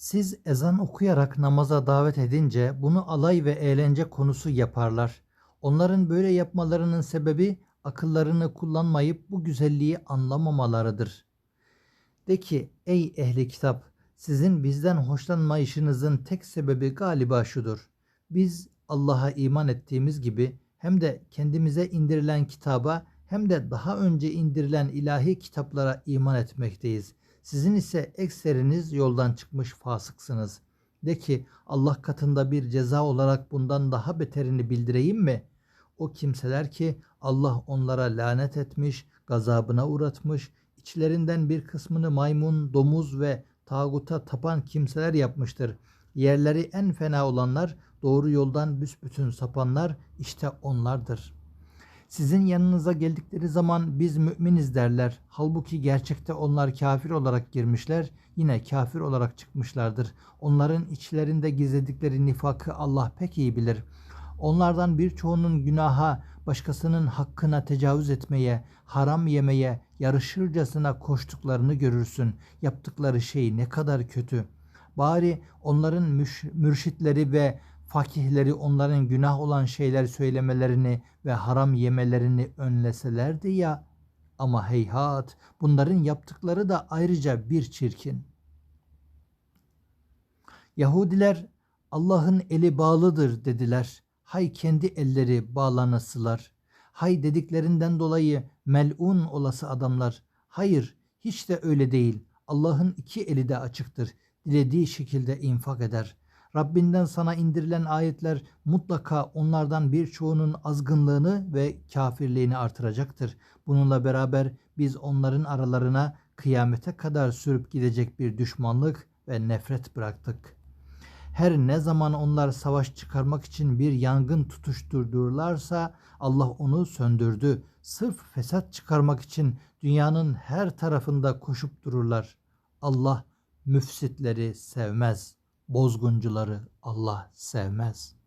Siz ezan okuyarak namaza davet edince bunu alay ve eğlence konusu yaparlar. Onların böyle yapmalarının sebebi akıllarını kullanmayıp bu güzelliği anlamamalarıdır. De ki ey ehli kitap sizin bizden hoşlanmayışınızın tek sebebi galiba şudur. Biz Allah'a iman ettiğimiz gibi hem de kendimize indirilen kitaba hem de daha önce indirilen ilahi kitaplara iman etmekteyiz. Sizin ise ekseriniz yoldan çıkmış fasıksınız. De ki Allah katında bir ceza olarak bundan daha beterini bildireyim mi? O kimseler ki Allah onlara lanet etmiş, gazabına uğratmış, içlerinden bir kısmını maymun, domuz ve tağuta tapan kimseler yapmıştır. Yerleri en fena olanlar, doğru yoldan büsbütün sapanlar işte onlardır. Sizin yanınıza geldikleri zaman biz müminiz derler. Halbuki gerçekte onlar kafir olarak girmişler, yine kafir olarak çıkmışlardır. Onların içlerinde gizledikleri nifakı Allah pek iyi bilir. Onlardan birçoğunun günaha, başkasının hakkına tecavüz etmeye, haram yemeye, yarışırcasına koştuklarını görürsün. Yaptıkları şey ne kadar kötü. Bari onların mürşitleri ve fakihleri onların günah olan şeyler söylemelerini ve haram yemelerini önleselerdi ya. Ama heyhat bunların yaptıkları da ayrıca bir çirkin. Yahudiler Allah'ın eli bağlıdır dediler. Hay kendi elleri bağlanasılar. Hay dediklerinden dolayı melun olası adamlar. Hayır hiç de öyle değil. Allah'ın iki eli de açıktır. Dilediği şekilde infak eder. Rabbinden sana indirilen ayetler mutlaka onlardan birçoğunun azgınlığını ve kafirliğini artıracaktır. Bununla beraber biz onların aralarına kıyamete kadar sürüp gidecek bir düşmanlık ve nefret bıraktık. Her ne zaman onlar savaş çıkarmak için bir yangın tutuşturdurlarsa Allah onu söndürdü. Sırf fesat çıkarmak için dünyanın her tarafında koşup dururlar. Allah müfsitleri sevmez. Bozguncuları Allah sevmez.''